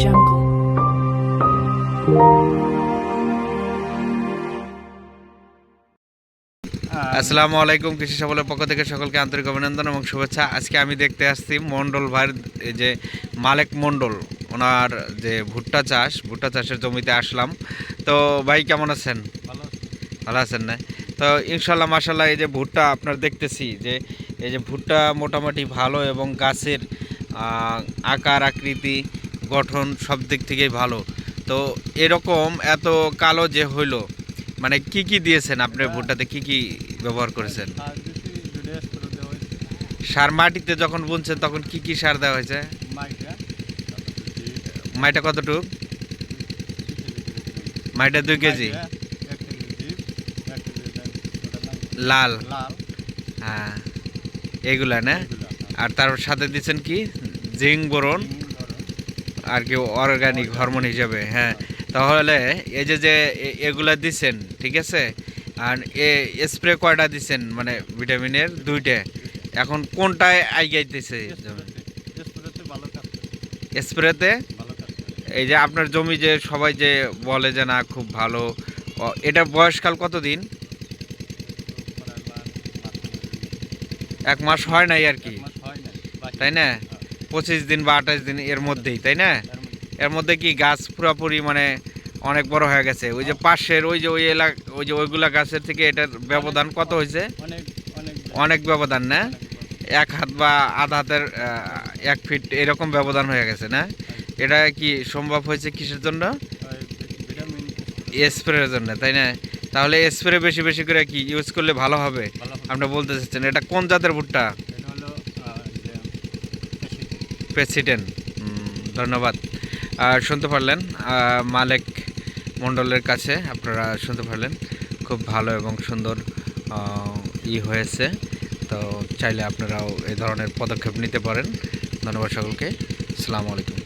jungle. আসসালামু আলাইকুম কৃষি সবলের পক্ষ থেকে সকলকে আন্তরিক অভিনন্দন এবং শুভেচ্ছা। আজকে আমি দেখতে আসছি মন্ডল ভাইয়ের যে মালেক মন্ডল ওনার যে ভুট্টা চাষ ভুট্টা চাষের জমিতে আসলাম। তো ভাই কেমন আছেন? ভালো আছেন না? তো ইনশাল্লাহ মাসাল্লাহ এই যে ভুট্টা আপনার দেখতেছি যে এই যে ভুট্টা মোটামুটি ভালো এবং গাছের আকার আকৃতি গঠন সব দিক থেকেই ভালো। তো এরকম এত কালো যে হইল মানে কি কি দিয়েছেন আপনার ভুট্টাতে? কি কি ব্যবহার করেছেন? সার মাটিতে যখন বুনছেন তখন কি কি সার দেওয়া হয়েছে? মাইটা। কতটুক? মাইটা দুই কেজি। লাল। লাল। হ্যাঁ এগুলা না? হ্যাঁ। আর তার সাথে দিচ্ছেন কি? জিং বোরন। ধরো। আর কি অর্গানিক হরমোন হিসাবে হ্যাঁ। তাহলে এই যে যে এগুলা দিছেন ঠিক আছে? আর এ স্প্রে কয়টা দিছেন? মানে ভিটামিনের দুইটা। এখন কোনটায় আইগাইতেছে স্প্রেতে-। এই যে আপনার জমি যে সবাই যে বলে যে না খুব ভালো এটা বয়সকাল কতদিন? এক মাস হয় নাই আর কি। হয় তাই না? পঁচিশ দিন বা আঠাশ দিন এর মধ্যেই তাই না? এর মধ্যে কি গাছ পুরোপুরি মানে অনেক বড় হয়ে গেছে? ওই যে পাশের ওই যে ওই এলাকা ওই যে ওইগুলা গাছের থেকে এটার ব্যবধান কত হয়েছে? অনেক ব্যবধান না? এক হাত বা আধা হাতের এক ফিট এরকম ব্যবধান হয়ে গেছে না? এটা কি সম্ভব হয়েছে কিসের জন্য? স্প্রের জন্য তাই না? তাহলে স্প্রে বেশি বেশি করে কি ইউজ করলে ভালো হবে। আপনি বলতে চাচ্ছেন এটা কোন জাতের ভুট্টা এটা হলো আহ, যে acid। প্রেসিডেন্ট। ধন্যবাদ। আর শুনতে পারলেন মালেক মণ্ডলের কাছে আপনারা শুনতে পারলেন, খুব ভালো এবং সুন্দর ই হয়েছে। তো চাইলে আপনারাও এ ধরনের পদক্ষেপ নিতে পারেন। ধন্যবাদ সকলকে। আসসালামু আলাইকুম।